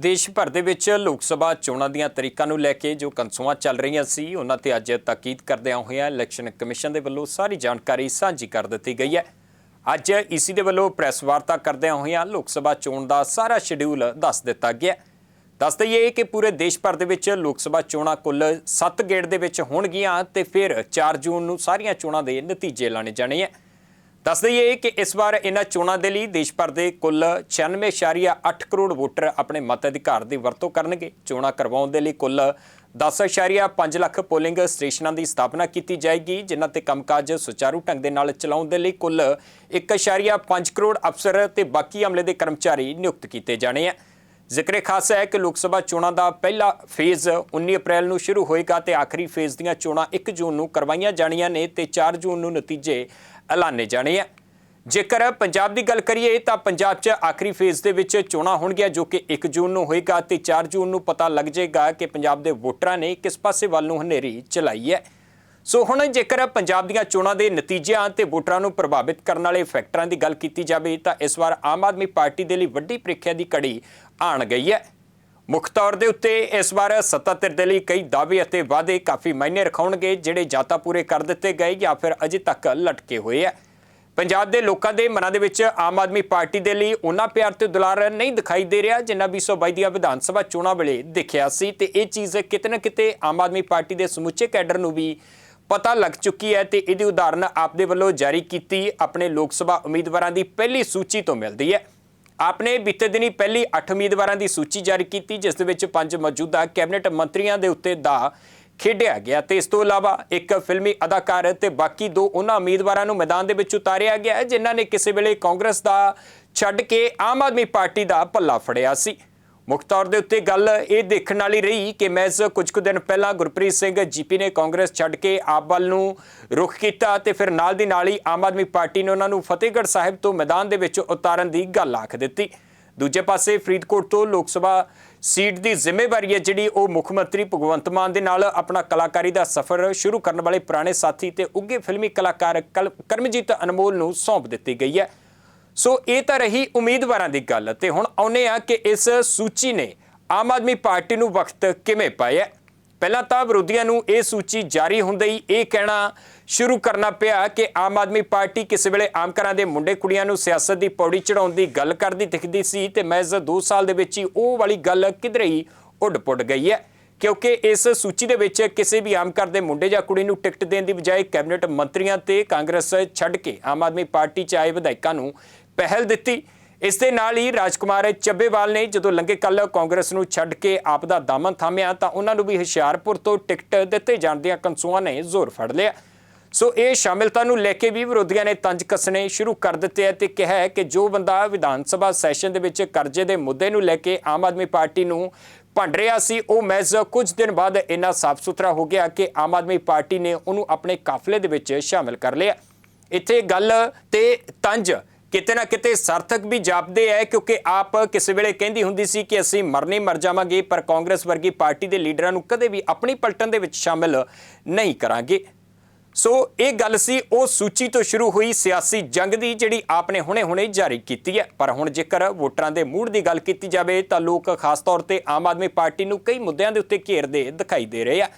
ਦੇਸ਼ ਭਰ ਦੇ ਵਿੱਚ ਲੋਕ ਸਭਾ ਚੋਣਾਂ ਦੀਆਂ ਤਰੀਕਾਂ ਨੂੰ ਲੈ ਕੇ ਜੋ ਕੰਸੂਆਂ ਚੱਲ ਰਹੀਆਂ ਸੀ, ਉਹਨਾਂ ਤੇ ਅੱਜ ਤਾਕੀਦ ਕਰਦਿਆਂ ਹੋਇਆਂ ਇਲੈਕਸ਼ਨ ਕਮਿਸ਼ਨ ਦੇ ਵੱਲੋਂ ਸਾਰੀ ਜਾਣਕਾਰੀ ਸਾਂਝੀ ਕਰ ਦਿੱਤੀ ਗਈ ਹੈ। ਅੱਜ ਈਸੀ ਦੇ ਵੱਲੋਂ ਪ੍ਰੈਸ ਵਾਰਤਾ ਕਰਦਿਆਂ ਹੋਇਆਂ ਲੋਕ ਸਭਾ ਚੋਣ ਦਾ ਸਾਰਾ ਸ਼ਡਿਊਲ ਦੱਸ ਦਿੱਤਾ ਗਿਆ ਦੱਸ ਦਈਏ ਕਿ ਪੂਰੇ ਦੇਸ਼ ਭਰ ਦੇ ਵਿੱਚ ਲੋਕ ਸਭਾ ਚੋਣਾਂ ਕੁੱਲ 7 ਗੇੜ ਦੇ ਵਿੱਚ ਹੋਣਗੀਆਂ ਤੇ ਫਿਰ 4 ਜੂਨ ਨੂੰ ਸਾਰੀਆਂ ਚੋਣਾਂ ਦੇ ਨਤੀਜੇ ਐਲਾਨੇ ਜਾਣੇ ਹੈ। ਦੱਸ ਦਈਏ ਕਿ ਇਸ ਵਾਰ ਇਹਨਾਂ ਚੋਣਾਂ ਦੇ ਲਈ ਦੇਸ਼ ਭਰ ਦੇ ਕੁੱਲ 96.8 ਕਰੋੜ ਵੋਟਰ ਆਪਣੇ ਮਤ ਅਧਿਕਾਰ ਦੀ ਵਰਤੋਂ ਕਰਨਗੇ। ਚੋਣਾਂ ਕਰਵਾਉਣ ਦੇ ਲਈ ਕੁੱਲ 10.5 ਲੱਖ ਪੋਲਿੰਗ ਸਟੇਸ਼ਨਾਂ ਦੀ ਸਥਾਪਨਾ ਕੀਤੀ ਜਾਏਗੀ, ਜਿਨ੍ਹਾਂ ਤੇ ਕੰਮਕਾਜ ਸੁਚਾਰੂ ਢੰਗ ਦੇ ਨਾਲ ਚਲਾਉਣ ਦੇ ਲਈ ਕੁੱਲ 1.5 ਕਰੋੜ ਅਫਸਰ ਤੇ ਬਾਕੀ ਅਮਲੇ ਦੇ ਕਰਮਚਾਰੀ ਨਿਯੁਕਤ ਕੀਤੇ ਜਾਣੇ ਆ। ਜ਼ਿਕਰੇ ਖਾਸ ਹੈ ਕਿ ਲੋਕ ਸਭਾ ਚੋਣਾਂ ਦਾ ਪਹਿਲਾ ਫੇਜ਼ 19 ਅਪ੍ਰੈਲ ਨੂੰ ਸ਼ੁਰੂ ਹੋਏਗਾ ਤੇ ਆਖਰੀ ਫੇਜ਼ ਦੀਆਂ ਚੋਣਾਂ 1 ਜੂਨ ਨੂੰ ਕਰਵਾਈਆਂ ਜਾਣੀਆਂ ਨੇ ਤੇ 4 ਜੂਨ ਨੂੰ ਨਤੀਜੇ ਐਲਾਨੇ ਜਾਣੇ ਆ। ਜੇਕਰ ਪੰਜਾਬ ਦੀ ਗੱਲ ਕਰੀਏ ਤਾਂ ਪੰਜਾਬ 'ਚ ਆਖਰੀ ਫੇਜ਼ ਦੇ ਵਿੱਚ ਚੋਣਾਂ ਹੋਣਗੀਆਂ ਜੋ ਕਿ 1 ਜੂਨ ਨੂੰ ਹੋਏਗਾ ਤੇ 4 ਜੂਨ ਨੂੰ ਪਤਾ ਲੱਗ ਜਾਏਗਾ ਕਿ ਪੰਜਾਬ ਦੇ ਵੋਟਰਾਂ ਨੇ ਕਿਸ ਪਾਸੇ ਵੱਲ ਨੂੰ ਹਨੇਰੀ ਚਲਾਈ ਹੈ। ਸੋ ਹੁਣ ਜੇਕਰ ਪੰਜਾਬ ਦੀਆਂ ਚੋਣਾਂ ਦੇ ਨਤੀਜਿਆਂ ਤੇ ਵੋਟਰਾਂ ਨੂੰ ਪ੍ਰਭਾਵਿਤ ਕਰਨ ਵਾਲੇ ਫੈਕਟਰਾਂ ਦੀ ਗੱਲ ਕੀਤੀ ਜਾਵੇ, ਤਾਂ ਇਸ ਵਾਰ ਆਮ ਆਦਮੀ ਪਾਰਟੀ ਦੇ ਲਈ ਵੱਡੀ ਪ੍ਰੀਖਿਆ ਦੀ ਕੜੀ ਆਣ ਗਈ ਹੈ। ਮੁੱਖ ਤੌਰ ਦੇ ਉੱਤੇ ਇਸ ਵਾਰ ਸੱਤਾ ਧਿਰ ਦੇ ਲਈ ਕਈ ਦਾਅਵੇ ਅਤੇ ਵਾਅਦੇ ਕਾਫੀ ਮਾਇਨੇ ਰਖਾਉਣਗੇ, ਜਿਹੜੇ ਜਾਂ ਤਾਂ ਪੂਰੇ ਕਰ ਦਿੱਤੇ ਗਏ ਜਾਂ ਫਿਰ ਅਜੇ ਤੱਕ ਲਟਕੇ ਹੋਏ ਆ ਪੰਜਾਬ ਦੇ ਲੋਕਾਂ ਦੇ ਮਨਾਂ ਦੇ ਵਿੱਚ ਆਮ ਆਦਮੀ ਪਾਰਟੀ ਦੇ ਲਈ ਉਹਨਾਂ ਪਿਆਰ ਤੇ ਦੁਲਾਰ ਨਹੀਂ ਦਿਖਾਈ ਦੇ ਰਿਹਾ ਜਿੰਨਾ 2022 ਦੀਆਂ ਵਿਧਾਨ ਸਭਾ ਚੋਣਾਂ ਵੇਲੇ ਦਿਖਿਆ ਸੀ। ਤੇ ਇਹ ਚੀਜ਼ ਕਿਤੇ ਨਾ ਕਿਤੇ ਆਮ ਆਦਮੀ ਪਾਰਟੀ ਦੇ ਸਮੁੱਚੇ ਕੈਡਰ ਨੂੰ ਵੀ ਪਤਾ ਲੱਗ ਚੁੱਕੀ ਹੈ ਤੇ ਇਹਦੀ ਉਦਾਹਰਨ ਆਪਦੇ ਵੱਲੋਂ ਜਾਰੀ ਕੀਤੀ ਆਪਣੇ ਲੋਕ ਸਭਾ ਉਮੀਦਵਾਰਾਂ ਦੀ ਪਹਿਲੀ ਸੂਚੀ ਤੋਂ ਮਿਲਦੀ ਹੈ। ਆਪਨੇ ਬੀਤੇ ਦਿਨੀ ਪਹਿਲੀ 8 ਉਮੀਦਵਾਰਾਂ ਦੀ ਸੂਚੀ ਜਾਰੀ ਕੀਤੀ, ਜਿਸ ਦੇ ਵਿੱਚ ਪੰਜ ਮੌਜੂਦਾ ਕੈਬਨਿਟ ਮੰਤਰੀਆਂ ਦੇ ਉੱਤੇ ਦਾ ਖੇਡਿਆ ਗਿਆ ਤੇ ਇਸ ਤੋਂ ਇਲਾਵਾ ਇੱਕ ਫਿਲਮੀ ਅਦਾਕਾਰ ਤੇ ਬਾਕੀ ਦੋ ਉਹਨਾਂ ਉਮੀਦਵਾਰਾਂ ਨੂੰ ਮੈਦਾਨ ਦੇ ਵਿੱਚ ਉਤਾਰਿਆ ਗਿਆ ਜਿਨ੍ਹਾਂ ਨੇ ਕਿਸੇ ਵੇਲੇ ਕਾਂਗਰਸ ਦਾ ਛੱਡ ਕੇ ਆਮ ਆਦਮੀ ਪਾਰਟੀ ਦਾ ਪੱਲਾ ਫੜਿਆ ਸੀ। ਮੁੱਖ ਤੌਰ ਦੇ ਉੱਤੇ ਗੱਲ ਇਹ ਦੇਖਣ ਵਾਲੀ ਰਹੀ ਕਿ ਮੈਜ਼ ਕੁਝ ਕੁ ਦਿਨ ਪਹਿਲਾਂ ਗੁਰਪ੍ਰੀਤ ਸਿੰਘ ਜੀਪੀ ਨੇ ਕਾਂਗਰਸ ਛੱਡ ਕੇ ਆਪ ਵੱਲ ਨੂੰ ਰੁਖ ਕੀਤਾ ਤੇ ਫਿਰ ਨਾਲ ਦੀ ਨਾਲ ਹੀ ਆਮ ਆਦਮੀ ਪਾਰਟੀ ਨੇ ਉਹਨਾਂ ਨੂੰ ਫਤਿਹਗੜ੍ਹ ਸਾਹਿਬ ਤੋਂ ਮੈਦਾਨ ਦੇ ਵਿੱਚ ਉਤਾਰਨ ਦੀ ਗੱਲ ਆਖ ਦਿੱਤੀ। ਦੂਜੇ ਪਾਸੇ ਫਰੀਦਕੋਟ ਤੋਂ ਲੋਕ ਸਭਾ ਸੀਟ ਦੀ ਜ਼ਿੰਮੇਵਾਰੀ ਹੈ ਜਿਹੜੀ ਉਹ ਮੁੱਖ ਮੰਤਰੀ ਭਗਵੰਤ ਮਾਨ ਦੇ ਨਾਲ ਆਪਣਾ ਕਲਾਕਾਰੀ ਦਾ ਸਫ਼ਰ ਸ਼ੁਰੂ ਕਰਨ ਵਾਲੇ ਪੁਰਾਣੇ ਸਾਥੀ ਤੇ ਉੱਗੇ ਫਿਲਮੀ ਕਲਾਕਾਰ ਕਲ- ਕਰਮਜੀਤ ਅਨਮੋਲ ਨੂੰ ਸੌਂਪ ਦਿੱਤੀ ਗਈ ਹੈ। ਸੋ ਇਹ ਤਾਂ ਰਹੀ ਉਮੀਦਵਾਰਾਂ ਦੀ ਗੱਲ ਤੇ ਹੁਣ ਆਉਨੇ ਆ ਕਿ ਇਸ ਸੂਚੀ ਨੇ ਆਮ ਆਦਮੀ ਪਾਰਟੀ ਨੂੰ ਵਕਤ ਕਿਵੇਂ ਪਾਇਆ। ਪਹਿਲਾਂ ਤਾਂ ਵਿਰੋਧੀਆਂ ਨੂੰ ਇਹ ਸੂਚੀ ਜਾਰੀ ਹੁੰਦੇ ਹੀ ਇਹ ਕਹਿਣਾ ਸ਼ੁਰੂ ਕਰਨਾ ਪਿਆ ਕਿ ਆਮ ਆਦਮੀ ਪਾਰਟੀ ਕਿਸੇ ਵੇਲੇ ਆਮ ਘਰਾਂ ਦੇ ਮੁੰਡੇ ਕੁੜੀਆਂ ਨੂੰ ਸਿਆਸਤ ਦੀ ਪੌੜੀ ਚੜਾਉਣ ਦੀ ਗੱਲ ਕਰਦੀ ਦਿਖਦੀ ਸੀ ਤੇ ਮੈਜ਼ 2 ਸਾਲ ਦੇ ਵਿੱਚ ਹੀ ਉਹ ਵਾਲੀ ਗੱਲ ਕਿਧਰੇ ਹੀ ਉੱਡ-ਪੁੱਡ ਗਈ ਹੈ। ਕਿਉਂਕਿ ਇਸ ਸੂਚੀ ਦੇ ਵਿੱਚ ਕਿਸੇ ਵੀ ਆਮ ਘਰ ਦੇ ਮੁੰਡੇ ਜਾਂ ਕੁੜੀ ਨੂੰ ਟਿਕਟ ਦੇਣ ਦੀ ਬਜਾਏ ਕੈਬਨਿਟ ਮੰਤਰੀਆਂ ਤੇ ਕਾਂਗਰਸ ਛੱਡ ਕੇ ਆਮ ਆਦਮੀ ਪਾਰਟੀ ਚ ਆਏ ਵਿਧਾਇਕਾਂ ਨੂੰ ਪਹਿਲ ਦਿੱਤੀ। ਇਸ ਦੇ ਨਾਲ ਹੀ ਰਾਜਕੁਮਾਰ ਚੱਬੇਵਾਲ ਨੇ ਜਦੋਂ ਲੰਗੇ ਕੱਲ ਕਾਂਗਰਸ ਨੂੰ ਛੱਡ ਕੇ ਆਪ ਦਾ ਦਾਮਨ ਥਾਮਿਆ, ਤਾਂ ਉਹਨਾਂ ਨੂੰ ਵੀ ਹੁਸ਼ਿਆਰਪੁਰ ਤੋਂ ਟਿਕਟ ਦਿੱਤੇ ਜਾਣ ਦੀਆਂ ਕੰਸੂਆਂ ਨੇ ਜ਼ੋਰ ਫੜ ਲਿਆ। ਸੋ ਇਹ ਸ਼ਾਮਿਲਤਾ ਨੂੰ ਲੈ ਕੇ ਵੀ ਵਿਰੋਧੀਆਂ ਨੇ ਤੰਜ ਕੱਸਣੇ ਸ਼ੁਰੂ ਕਰ ਦਿੱਤੇ ਹੈ ਤੇ ਕਿਹਾ ਹੈ ਕਿ ਜੋ ਬੰਦਾ ਵਿਧਾਨ ਸਭਾ ਸੈਸ਼ਨ ਦੇ ਵਿੱਚ ਕਰਜ਼ੇ ਦੇ ਮੁੱਦੇ ਨੂੰ ਲੈ ਕੇ ਆਮ ਆਦਮੀ ਪਾਰਟੀ ਨੂੰ ਭੰਡ ਰਿਹਾ ਸੀ, ਉਹ ਮੈਜ਼ ਕੁਝ ਦਿਨ ਬਾਅਦ ਇੰਨਾ ਸਾਫ਼ ਸੁਥਰਾ ਹੋ ਗਿਆ ਕਿ ਆਮ ਆਦਮੀ ਪਾਰਟੀ ਨੇ ਉਹਨੂੰ ਆਪਣੇ ਕਾਫਲੇ ਦੇ ਵਿੱਚ ਸ਼ਾਮਿਲ ਕਰ ਲਿਆ। ਇੱਥੇ ਗੱਲ ਤੇ ਤੰਜ ਕਿਤੇ ਨਾ ਕਿਤੇ ਸਾਰਥਕ ਵੀ ਜਾਪਦੇ ਹੈ ਕਿਉਂਕਿ ਆਪ ਕਿਸੇ ਵੇਲੇ ਕਹਿੰਦੀ ਹੁੰਦੀ ਸੀ ਕਿ ਅਸੀਂ ਮਰਨੇ ਮਰ ਜਾਵਾਂਗੇ, ਪਰ ਕਾਂਗਰਸ ਵਰਗੀ ਪਾਰਟੀ ਦੇ ਲੀਡਰਾਂ ਨੂੰ ਕਦੇ ਵੀ ਆਪਣੀ ਪਲਟਨ ਦੇ ਵਿੱਚ ਸ਼ਾਮਿਲ ਨਹੀਂ ਕਰਾਂਗੇ। ਸੋ ਇਹ ਗੱਲ ਸੀ, ਉਹ ਸੂਚੀ ਤੋਂ ਸ਼ੁਰੂ ਹੋਈ ਸਿਆਸੀ ਜੰਗ ਦੀ, ਜਿਹੜੀ ਆਪਨੇ ਹੁਣੇ-ਹੁਣੇ ਜਾਰੀ ਕੀਤੀ ਹੈ। ਪਰ ਹੁਣ ਜੇਕਰ ਵੋਟਰਾਂ ਦੇ ਮੂਡ ਦੀ ਗੱਲ ਕੀਤੀ ਜਾਵੇ, ਤਾਂ ਲੋਕ ਖਾਸ ਤੌਰ ਤੇ ਆਮ ਆਦਮੀ ਪਾਰਟੀ ਨੂੰ ਕਈ ਮੁੱਦਿਆਂ ਦੇ ਉੱਤੇ ਘੇਰਦੇ ਦਿਖਾਈ ਦੇ ਰਹੇ ਆ।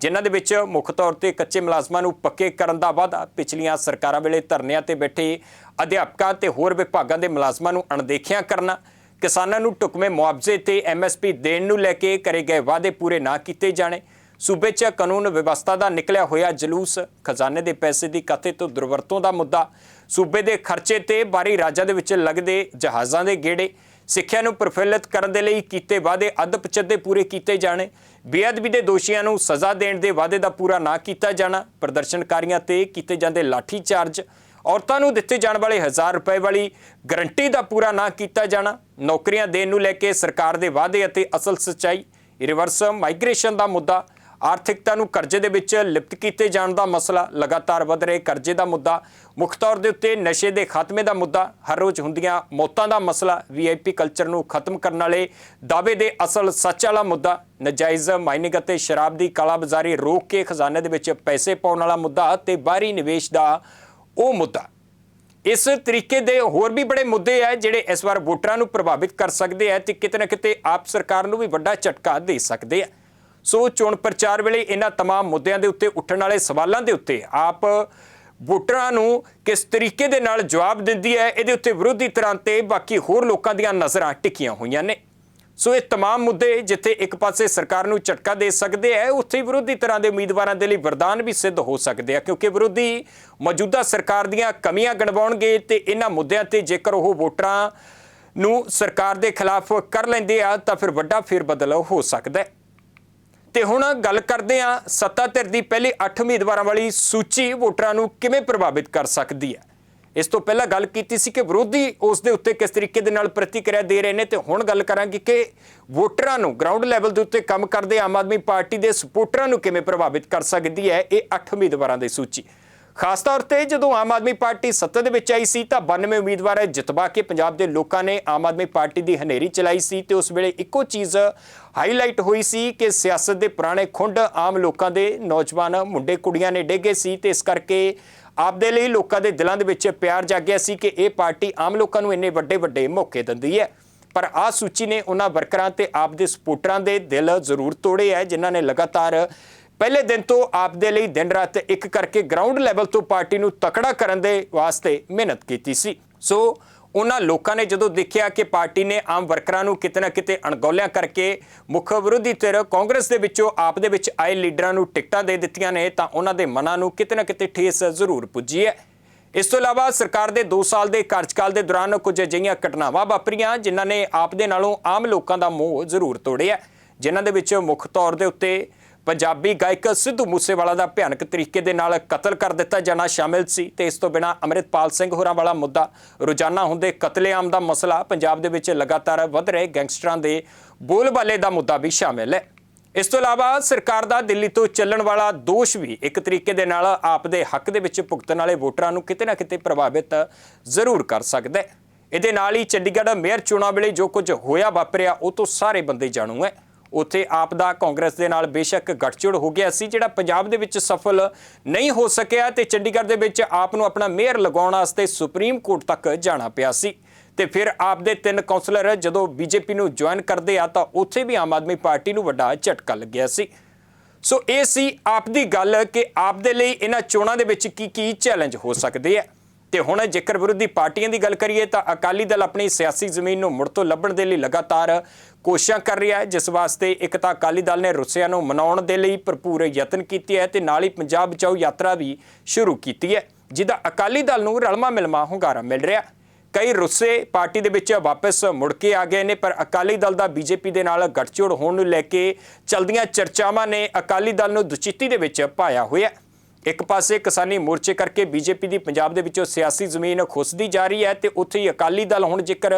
ਜਿਨ੍ਹਾਂ ਦੇ ਵਿੱਚ ਮੁੱਖ ਤੌਰ ਤੇ ਕੱਚੇ ਮੁਲਾਜ਼ਮਾਂ ਨੂੰ ਪੱਕੇ ਕਰਨ ਦਾ ਵਾਅਦਾ, ਪਿਛਲੀਆਂ ਸਰਕਾਰਾਂ ਵੇਲੇ ਧਰਨਿਆਂ ਤੇ ਬੈਠੇ ਅਧਿਆਪਕਾਂ ਤੇ ਹੋਰ ਵਿਭਾਗਾਂ ਦੇ ਮੁਲਾਜ਼ਮਾਂ ਨੂੰ ਅਣਦੇਖਿਆ ਕਰਨਾ, ਕਿਸਾਨਾਂ ਨੂੰ ਟੁਕਵੇਂ ਮੁਆਵਜ਼ੇ ਤੇ ਐਮਐਸਪੀ ਦੇਣ ਨੂੰ ਲੈ ਕੇ ਕਰੇ ਗਏ ਵਾਅਦੇ ਪੂਰੇ ਨਾ ਕੀਤੇ ਜਾਣੇ। ਸੂਬੇ 'ਚ ਕਾਨੂੰਨ ਵਿਵਸਥਾ ਦਾ ਨਿਕਲਿਆ ਹੋਇਆ ਜਲੂਸ, ਖਜ਼ਾਨੇ ਦੇ ਪੈਸੇ ਦੀ ਕਥਿਤ ਤੋਂ ਦੁਰਵਰਤੋਂ ਦਾ ਮੁੱਦਾ, ਸੂਬੇ ਦੇ ਖਰਚੇ ਤੇ ਬਾਹਰੀ ਰਾਜਾਂ ਦੇ ਵਿੱਚ ਲੱਗਦੇ ਜਹਾਜ਼ਾਂ ਦੇ ਗੇੜੇ ਸਿੱਖਿਆ ਨੂੰ ਪ੍ਰਫੁੱਲਿਤ ਕਰਨ ਦੇ ਲਈ ਕੀਤੇ ਵਾਅਦੇ ਅੱਧ ਪਚੱਦੇ ਪੂਰੇ ਕੀਤੇ ਜਾਣੇ। ਬੇਅਦਬੀ ਦੇ ਦੋਸ਼ੀਆਂ ਨੂੰ ਸਜ਼ਾ ਦੇਣ ਦੇ ਵਾਅਦੇ ਦਾ ਪੂਰਾ ਨਾ ਕੀਤਾ ਜਾਣਾ, ਪ੍ਰਦਰਸ਼ਨਕਾਰੀਆਂ ਤੇ ਕੀਤੇ ਜਾਂਦੇ ਲਾਠੀ ਚਾਰਜ ਔਰਤਾਂ ਨੂੰ ਦਿੱਤੇ ਜਾਣ ਵਾਲੇ 1000 ਰੁਪਏ ਵਾਲੀ ਗਰੰਟੀ ਦਾ ਪੂਰਾ ਨਾ ਕੀਤਾ ਜਾਣਾ, ਨੌਕਰੀਆਂ ਦੇਣ ਨੂੰ ਲੈ ਕੇ ਸਰਕਾਰ ਦੇ ਵਾਅਦੇ ਅਤੇ ਅਸਲ ਸੱਚਾਈ। ਰਿਵਰਸ ਮਾਈਗ੍ਰੇਸ਼ਨ ਦਾ ਮੁੱਦਾ ਆਰਥਿਕਤਾ ਨੂੰ ਕਰਜ਼ੇ ਦੇ ਵਿੱਚ ਲਿਪਤ ਕੀਤੇ ਜਾਣ ਦਾ ਮਸਲਾ ਲਗਾਤਾਰ ਵਧ ਰਹੇ। ਕਰਜ਼ੇ ਦਾ ਮੁੱਦਾ ਮੁੱਖ ਤੌਰ ਦੇ ਉੱਤੇ ਨਸ਼ੇ ਦੇ ਖਾਤਮੇ ਦਾ ਮੁੱਦਾ ਹਰ ਰੋਜ਼ ਹੁੰਦੀਆਂ ਮੌਤਾਂ ਦਾ ਮਸਲਾ ਵੀਆਈਪੀ ਕਲਚਰ ਨੂੰ ਖਤਮ ਕਰਨ ਵਾਲੇ ਦਾਅਵੇ ਦੇ ਅਸਲ ਸੱਚ ਵਾਲਾ ਮੁੱਦਾ, ਨਜਾਇਜ਼ ਮਾਈਨਿੰਗ ਅਤੇ ਸ਼ਰਾਬ ਦੀ ਕਾਲਾਬਾਜ਼ਾਰੀ ਰੋਕ ਕੇ ਖਜ਼ਾਨੇ ਦੇ ਵਿੱਚ ਪੈਸੇ ਪਾਉਣ ਵਾਲਾ ਮੁੱਦਾ ਤੇ ਬਾਹਰੀ ਨਿਵੇਸ਼ ਦਾ ਉਹ ਮੁੱਦਾ। ਇਸ ਤਰੀਕੇ ਦੇ ਹੋਰ ਵੀ ਬੜੇ ਮੁੱਦੇ ਆ ਜਿਹੜੇ ਇਸ ਵਾਰ ਵੋਟਰਾਂ ਨੂੰ ਪ੍ਰਭਾਵਿਤ ਕਰ ਸਕਦੇ ਆ ਤੇ ਕਿਤੇ ਨਾ ਕਿਤੇ ਆਪ ਸਰਕਾਰ ਨੂੰ ਵੀ ਵੱਡਾ ਝਟਕਾ ਦੇ ਸਕਦੇ ਆ। ਸੋ ਚੋਣ ਪ੍ਰਚਾਰ ਵੇਲੇ ਇਹਨਾਂ तमाम ਮੁੱਦਿਆਂ ਦੇ ਉੱਤੇ ਉੱਠਣ ਵਾਲੇ ਸਵਾਲਾਂ ਦੇ ਉੱਤੇ ਆਪ ਵੋਟਰਾਂ ਨੂੰ ਕਿਸ ਤਰੀਕੇ ਦੇ ਨਾਲ ਜਵਾਬ ਦਿੰਦੀ ਹੈ ਇਹਦੇ ਉੱਤੇ ਵਿਰੋਧੀ ਧਿਰਾਂ ਤੇ ਬਾਕੀ ਹੋਰ ਲੋਕਾਂ ਦੀਆਂ ਨਜ਼ਰਾਂ ਟਿਕੀਆਂ ਹੋਈਆਂ ਨੇ ਸੋ ਇਹ तमाम ਮੁੱਦੇ ਜਿੱਥੇ ਇੱਕ ਪਾਸੇ ਸਰਕਾਰ ਨੂੰ ਝਟਕਾ ਦੇ ਸਕਦੇ ਹੈ ਉੱਥੇ ਹੀ ਵਿਰੋਧੀ ਧਿਰਾਂ ਦੇ ਉਮੀਦਵਾਰਾਂ ਦੇ ਲਈ ਵਰਦਾਨ ਵੀ ਸਿੱਧ ਹੋ ਸਕਦੇ ਆ ਕਿਉਂਕਿ ਵਿਰੋਧੀ ਮੌਜੂਦਾ ਸਰਕਾਰ ਦੀਆਂ ਕਮੀਆਂ ਗਣਵਾਉਣਗੇ ਤੇ ਇਹਨਾਂ ਮੁੱਦਿਆਂ ਤੇ ਜੇਕਰ ਉਹ ਵੋਟਰਾਂ ਨੂੰ ਸਰਕਾਰ ਦੇ ਖਿਲਾਫ ਕਰ ਲੈਂਦੇ ਆ ਤਾਂ ਫਿਰ ਵੱਡਾ ਫੇਰ ਬਦਲ ਹੋ ਸਕਦਾ ਹੈ ਤੇ ਹੁਣ ਗੱਲ ਕਰਦੇ ਆ ਸੱਤਾ ਧਿਰ ਦੀ ਪਹਿਲੀ 8 ਉਮੀਦਵਾਰਾਂ ਵਾਲੀ ਸੂਚੀ ਵੋਟਰਾਂ ਨੂੰ ਕਿਵੇਂ ਪ੍ਰਭਾਵਿਤ ਕਰ ਸਕਦੀ ਹੈ। ਇਸ ਤੋਂ ਪਹਿਲਾਂ ਗੱਲ ਕੀਤੀ ਸੀ ਕਿ ਵਿਰੋਧੀ ਉਸ ਦੇ ਉੱਤੇ ਕਿਸ ਤਰੀਕੇ ਦੇ ਨਾਲ ਪ੍ਰਤੀਕਿਰਿਆ ਦੇ ਰਹੇ ਨੇ ਤੇ ਹੁਣ ਗੱਲ ਕਰਾਂਗੇ ਕਿ ਵੋਟਰਾਂ ਨੂੰ ਗਰਾਊਂਡ ਲੈਵਲ ਦੇ ਉੱਤੇ ਕੰਮ ਕਰਦੇ ਆਮ ਆਦਮੀ ਪਾਰਟੀ ਦੇ ਸਪੋਰਟਰਾਂ ਨੂੰ ਕਿਵੇਂ ਪ੍ਰਭਾਵਿਤ ਕਰ ਸਕਦੀ ਹੈ ਇਹ 8 ਉਮੀਦਵਾਰਾਂ ਦੀ ਸੂਚੀ। ਖਾਸ ਤੌਰ ਤੇ ਜਦੋਂ ਆਮ ਆਦਮੀ ਪਾਰਟੀ ਸੱਤਾ ਦੇ ਵਿੱਚ ਆਈ ਸੀ ਤਾਂ 92 ਉਮੀਦਵਾਰ ਜਿਤਵਾ ਕੇ ਪੰਜਾਬ ਦੇ ਲੋਕਾਂ ਨੇ ਆਮ ਆਦਮੀ ਪਾਰਟੀ ਦੀ ਹਨੇਰੀ ਚਲਾਈ ਸੀ ਤੇ ਉਸ ਵੇਲੇ ਇੱਕੋ ਚੀਜ਼ ਹਾਈਲਾਈਟ ਹੋਈ ਸੀ ਕਿ ਸਿਆਸਤ ਦੇ ਪੁਰਾਣੇ ਖੁੰਡ ਆਮ ਲੋਕਾਂ ਦੇ ਨੌਜਵਾਨ ਮੁੰਡੇ ਕੁੜੀਆਂ ਨੇ ਡੇਗੇ ਸੀ ਤੇ ਇਸ ਕਰਕੇ ਆਪਦੇ ਲਈ ਲੋਕਾਂ ਦੇ ਦਿਲਾਂ ਦੇ ਵਿੱਚ ਪਿਆਰ ਜਾਗਿਆ ਸੀ ਕਿ ਇਹ ਪਾਰਟੀ ਆਮ ਲੋਕਾਂ ਨੂੰ ਇੰਨੇ ਵੱਡੇ ਵੱਡੇ ਮੌਕੇ ਦਿੰਦੀ ਹੈ। ਪਰ ਆ ਸੂਚੀ ਨੇ ਉਹਨਾਂ ਵਰਕਰਾਂ ਤੇ ਆਪ ਦੇ ਸਪੋਰਟਰਾਂ ਦੇ ਦਿਲ ਜ਼ਰੂਰ ਤੋੜੇ ਹੈ, ਜਿਨ੍ਹਾਂ ਨੇ ਲਗਾਤਾਰ ਪਹਿਲੇ ਦਿਨ ਤੋਂ ਆਪ ਦੇ ਲਈ ਦਿਨ ਰਾਤ ਇੱਕ ਕਰਕੇ ਗਰਾਊਂਡ ਲੈਵਲ ਤੋਂ ਪਾਰਟੀ ਨੂੰ ਤਕੜਾ ਕਰਨ ਦੇ ਵਾਸਤੇ ਮਿਹਨਤ ਕੀਤੀ ਸੀ। ਸੋ ਉਹਨਾਂ ਲੋਕਾਂ ਨੇ ਜਦੋਂ ਦੇਖਿਆ ਕਿ ਪਾਰਟੀ ਨੇ ਆਮ ਵਰਕਰਾਂ ਨੂੰ ਕਿਤੇ ਨਾ ਕਿਤੇ ਅਣਗੌਲਿਆਂ ਕਰਕੇ ਮੁੱਖ ਵਿਰੋਧੀ ਧਿਰ ਕਾਂਗਰਸ ਦੇ ਵਿੱਚੋਂ ਆਪ ਦੇ ਵਿੱਚ ਆਏ ਲੀਡਰਾਂ ਨੂੰ ਟਿਕਟਾਂ ਦੇ ਦਿੱਤੀਆਂ ਨੇ, ਤਾਂ ਉਹਨਾਂ ਦੇ ਮਨਾਂ ਨੂੰ ਕਿਤੇ ਨਾ ਕਿਤੇ ਠੇਸ ਜ਼ਰੂਰ ਪੁੱਜੀ ਹੈ। ਇਸ ਤੋਂ ਇਲਾਵਾ ਸਰਕਾਰ ਦੇ 2 ਸਾਲ ਦੇ ਕਾਰਜਕਾਲ ਦੇ ਦੌਰਾਨ ਕੁਝ ਅਜਿਹੀਆਂ ਘਟਨਾਵਾਂ ਵਾਪਰੀਆਂ, ਜਿਨ੍ਹਾਂ ਨੇ ਆਪ ਦੇ ਨਾਲੋਂ ਆਮ ਲੋਕਾਂ ਦਾ ਮੋਹ ਜ਼ਰੂਰ ਤੋੜਿਆ। ਜਿਨ੍ਹਾਂ ਦੇ ਵਿੱਚ ਮੁੱਖ ਤੌਰ ਦੇ ਉੱਤੇ ਪੰਜਾਬੀ ਗਾਇਕ ਸਿੱਧੂ ਮੂਸੇਵਾਲਾ ਦਾ ਭਿਆਨਕ ਤਰੀਕੇ ਦੇ ਨਾਲ ਕਤਲ ਕਰ ਦਿੱਤਾ ਜਾਣਾ ਸ਼ਾਮਿਲ ਸੀ ਤੇ ਇਸ ਤੋਂ ਬਿਨਾ ਅਮਰਿਤਪਾਲ ਸਿੰਘ ਹੋਰਾਂ ਵਾਲਾ ਮੁੱਦਾ ਰੋਜ਼ਾਨਾ ਹੁੰਦੇ ਕਤਲੇਆਮ ਦਾ ਮਸਲਾ ਪੰਜਾਬ ਦੇ ਵਿੱਚ ਲਗਾਤਾਰ ਵੱਧ ਰਹੇ ਗੈਂਗਸਟਰਾਂ ਦੇ ਬੋਲਬਾਲੇ ਦਾ ਮੁੱਦਾ ਵੀ ਸ਼ਾਮਿਲ ਹੈ। ਇਸ ਤੋਂ ਇਲਾਵਾ ਸਰਕਾਰ ਦਾ ਦਿੱਲੀ ਤੋਂ ਚੱਲਣ ਵਾਲਾ ਦੋਸ਼ ਵੀ ਇੱਕ ਤਰੀਕੇ ਦੇ ਨਾਲ ਆਪ ਦੇ ਹੱਕ ਦੇ ਵਿੱਚ ਭੁਗਤਣ ਵਾਲੇ ਵੋਟਰਾਂ ਨੂੰ ਕਿਤੇ ਨਾ ਕਿਤੇ ਪ੍ਰਭਾਵਿਤ ਜ਼ਰੂਰ ਕਰ ਸਕਦਾ ਹੈ। ਇਹਦੇ ਨਾਲ ਹੀ ਚੰਡੀਗੜ੍ਹ ਮੇਅਰ ਚੋਣਾਂ ਵੇਲੇ ਜੋ ਕੁਝ ਹੋਇਆ ਵਾਪਰਿਆ, ਉਹ ਤੋਂ ਸਾਰੇ ਬੰਦੇ ਜਾਣੂ ਹੈ। ਉੱਥੇ ਆਪ ਦਾ ਕਾਂਗਰਸ ਦੇ ਨਾਲ ਬੇਸ਼ੱਕ ਗੱਠਜੋੜ ਹੋ ਗਿਆ ਸੀ, ਜਿਹੜਾ ਪੰਜਾਬ ਦੇ ਵਿੱਚ ਸਫਲ ਨਹੀਂ ਹੋ ਸਕਿਆ ਤੇ ਚੰਡੀਗੜ੍ਹ ਦੇ ਵਿੱਚ ਆਪ ਨੂੰ ਆਪਣਾ ਮੇਅਰ ਲਗਾਉਣ ਵਾਸਤੇ ਸੁਪਰੀਮ ਕੋਰਟ ਤੱਕ ਜਾਣਾ ਪਿਆ ਸੀ। ਤੇ ਫਿਰ ਆਪ ਦੇ ਤਿੰਨ ਕਾਉਂਸਲਰ ਜਦੋਂ ਬੀਜੇਪੀ ਨੂੰ ਜੁਆਇਨ ਕਰਦੇ ਆ ਤਾਂ ਉੱਥੇ ਵੀ ਆਮ ਆਦਮੀ ਪਾਰਟੀ ਨੂੰ ਵੱਡਾ ਝਟਕਾ ਲੱਗਿਆ ਸੀ। ਸੋ ਇਹ ਸੀ ਆਪ ਦੀ ਗੱਲ ਕਿ ਆਪ ਦੇ ਲਈ ਇਹਨਾਂ ਚੋਣਾਂ ਦੇ ਵਿੱਚ ਕੀ ਕੀ ਚੈਲੰਜ ਹੋ ਸਕਦੇ ਆ। ਤੇ ਹੁਣ ਜੇਕਰ ਵਿਰੋਧੀ ਪਾਰਟੀਆਂ ਦੀ ਗੱਲ ਕਰੀਏ ਤਾਂ ਅਕਾਲੀ ਦਲ ਆਪਣੀ ਸਿਆਸੀ ਜ਼ਮੀਨ ਨੂੰ ਮੁੜ ਤੋਂ ਲੱਭਣ ਦੇ ਲਈ ਲਗਾਤਾਰ ਕੋਸ਼ਿਸ਼ਾਂ ਕਰ ਰਿਹਾ ਹੈ, ਜਿਸ ਵਾਸਤੇ ਇੱਕ ਤਾਂ ਅਕਾਲੀ ਦਲ ਨੇ ਰੁੱਸਿਆਂ ਨੂੰ ਮਨਾਉਣ ਦੇ ਲਈ ਭਰਪੂਰ ਯਤਨ ਕੀਤੇ ਹੈ ਤੇ ਨਾਲ ਹੀ ਪੰਜਾਬ ਬਚਾਓ ਯਾਤਰਾ ਵੀ ਸ਼ੁਰੂ ਕੀਤੀ ਹੈ, ਜਿਹਦਾ ਅਕਾਲੀ ਦਲ ਨੂੰ ਰਲਮਾ ਮਿਲਮਾ ਹੁੰਗਾਰਾ ਮਿਲ ਰਿਹਾ ਕਈ ਰੁੱਸੇ ਪਾਰਟੀ ਦੇ ਵਿੱਚ ਵਾਪਸ ਮੁੜ ਕੇ ਆ ਗਏ ਨੇ, ਪਰ ਅਕਾਲੀ ਦਲ ਦਾ ਬੀਜੇਪੀ ਦੇ ਨਾਲ ਗੱਠਜੋੜ ਹੋਣ ਨੂੰ ਲੈ ਕੇ ਚਲਦੀਆਂ ਚਰਚਾਵਾਂ ਨੇ ਅਕਾਲੀ ਦਲ ਨੂੰ ਦੁਚਿੱਤੀ ਦੇ ਵਿੱਚ ਪਾਇਆ ਹੋਇਆ ਹੈ। ਇੱਕ ਪਾਸੇ ਕਿਸਾਨੀ ਮੋਰਚੇ ਕਰਕੇ ਬੀਜੇਪੀ ਦੀ ਪੰਜਾਬ ਦੇ ਵਿੱਚੋਂ ਸਿਆਸੀ ਜ਼ਮੀਨ ਖੁੱਸਦੀ ਜਾ ਰਹੀ ਹੈ ਤੇ ਉੱਥੇ ਹੀ ਅਕਾਲੀ ਦਲ ਹੁਣ ਜੇਕਰ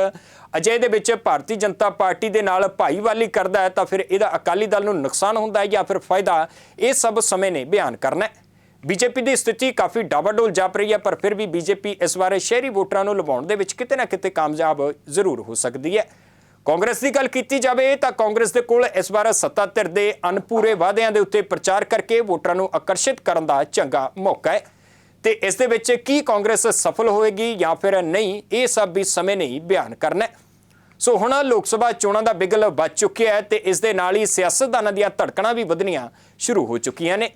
ਅਜੇ ਦੇ ਵਿੱਚ ਭਾਰਤੀ ਜਨਤਾ ਪਾਰਟੀ ਦੇ ਨਾਲ ਭਾਈਵਾਲੀ ਕਰਦਾ ਹੈ ਤਾਂ ਫਿਰ ਇਹਦਾ ਅਕਾਲੀ ਦਲ ਨੂੰ ਨੁਕਸਾਨ ਹੁੰਦਾ ਹੈ ਜਾਂ ਫਿਰ ਫਾਇਦਾ ਇਹ ਸਭ ਸਮੇਂ ਨੇ ਬਿਆਨ ਕਰਨਾ ਹੈ। ਬੀਜੇਪੀ ਦੀ ਸਥਿਤੀ ਕਾਫੀ ਡਾਵਾਡੋਲ ਜਾਪ ਰਹੀ ਹੈ, ਪਰ ਫਿਰ ਵੀ ਬੀਜੇਪੀ ਇਸ ਬਾਰੇ ਸ਼ਹਿਰੀ ਵੋਟਰਾਂ ਨੂੰ ਲਵਾਉਣ ਦੇ ਵਿੱਚ ਕਿਤੇ ਨਾ ਕਿਤੇ ਕਾਮਯਾਬ ਜ਼ਰੂਰ ਹੋ ਸਕਦੀ ਹੈ। ਕਾਂਗਰਸ ਦੀ ਗੱਲ ਕੀਤੀ ਜਾਵੇ ਤਾਂ ਕਾਂਗਰਸ ਦੇ ਕੋਲ ਇਸ ਵਾਰ ਸੱਤਾ ਧਿਰ ਦੇ ਅਨਪੂਰੇ ਵਾਅਦਿਆਂ ਦੇ ਉੱਤੇ ਪ੍ਰਚਾਰ ਕਰਕੇ ਵੋਟਰਾਂ ਨੂੰ ਆਕਰਸ਼ਿਤ ਕਰਨ ਦਾ ਚੰਗਾ ਮੌਕਾ ਹੈ। ਤੇ ਇਸ ਦੇ ਵਿੱਚ ਕੀ ਕਾਂਗਰਸ ਸਫਲ ਹੋਏਗੀ ਜਾਂ ਫਿਰ ਨਹੀਂ, ਇਹ ਸਭ ਵੀ ਸਮੇਂ ਨਹੀਂ ਬਿਆਨ ਕਰਨਾ ਸੋ ਹੁਣ ਲੋਕ ਸਭਾ ਚੋਣਾਂ ਦਾ ਬਿਗਲ ਵੱਜ ਚੁੱਕਿਆ ਹੈ ਤੇ ਇਸ ਦੇ ਨਾਲ ਹੀ ਸਿਆਸਤਦਾਨਾਂ ਦੀਆਂ ਧੜਕਣਾਂ ਵੀ ਵਧਣੀਆਂ ਸ਼ੁਰੂ ਹੋ ਚੁੱਕੀਆਂ ਨੇ।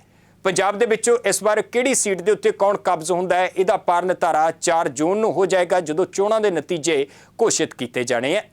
ਪੰਜਾਬ ਦੇ ਵਿੱਚੋਂ ਇਸ ਵਾਰ ਕਿਹੜੀ ਸੀਟ ਦੇ ਉੱਤੇ ਕੌਣ ਕਬਜ਼ ਹੁੰਦਾ ਹੈ, ਇਹਦਾ ਪਾਰ ਨਿਤਾਰਾ 4 ਜੂਨ ਨੂੰ ਹੋ ਜਾਏਗਾ, ਜਦੋਂ ਚੋਣਾਂ ਦੇ ਨਤੀਜੇ ਘੋਸ਼ਿਤ ਕੀਤੇ ਜਾਣੇ ਹੈ।